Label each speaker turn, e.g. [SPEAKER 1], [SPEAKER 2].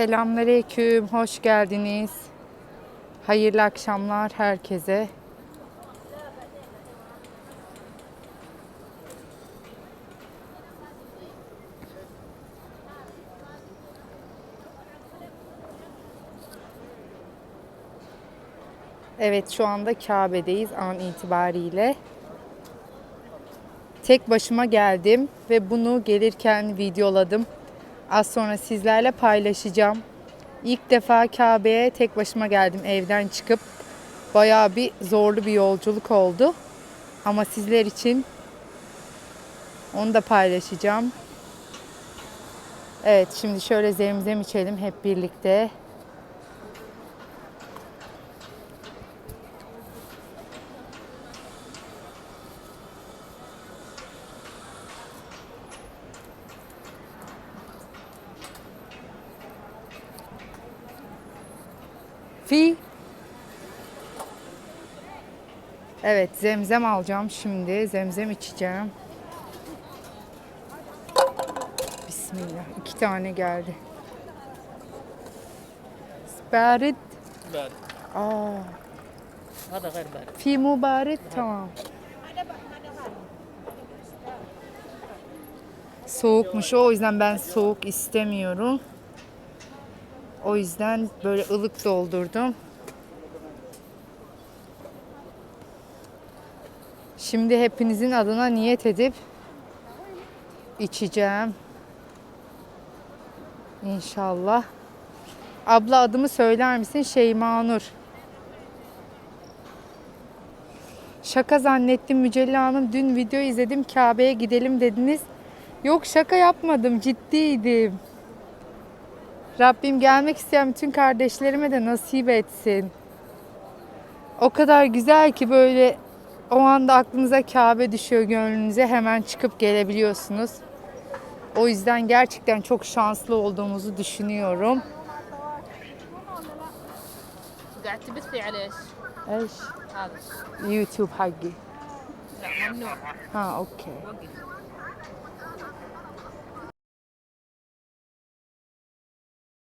[SPEAKER 1] Selamünaleyküm, hoş geldiniz. Hayırlı akşamlar herkese. Evet şu anda Kabe'deyiz an itibariyle. Tek başıma geldim ve bunu gelirken videoladım. Az sonra sizlerle paylaşacağım. İlk defa Kabe'ye tek başıma geldim evden çıkıp. Bayağı bir zorlu bir yolculuk oldu. Ama sizler için onu da paylaşacağım. Evet şimdi şöyle zemzem içelim hep birlikte. Fi. Evet zemzem alacağım şimdi. Zemzem içeceğim. Bismillah. İki tane geldi. Barit.
[SPEAKER 2] Barit.
[SPEAKER 1] Aa.
[SPEAKER 2] Hadi gayr barit.
[SPEAKER 1] Fi mubarit tamam. Soğukmuş o yüzden ben soğuk istemiyorum. O yüzden böyle ılık doldurdum. Şimdi hepinizin adına niyet edip içeceğim. İnşallah. Abla adımı söyler misin? Şeyma Nur. Şaka zannettim Mücella Hanım. Dün video izledim Kabe'ye gidelim dediniz. Yok şaka yapmadım ciddiydim. Rabbim gelmek isteyen bütün kardeşlerime de nasip etsin. O kadar güzel ki böyle o anda aklınıza Kabe düşüyor gönlünüze hemen çıkıp gelebiliyorsunuz. O yüzden gerçekten çok şanslı olduğumuzu düşünüyorum.
[SPEAKER 2] قاعد تبثي على ايش؟
[SPEAKER 1] Eş,
[SPEAKER 2] هذا
[SPEAKER 1] YouTube hakkı.
[SPEAKER 2] لا ممنوع
[SPEAKER 1] Ha okey.
[SPEAKER 2] وقف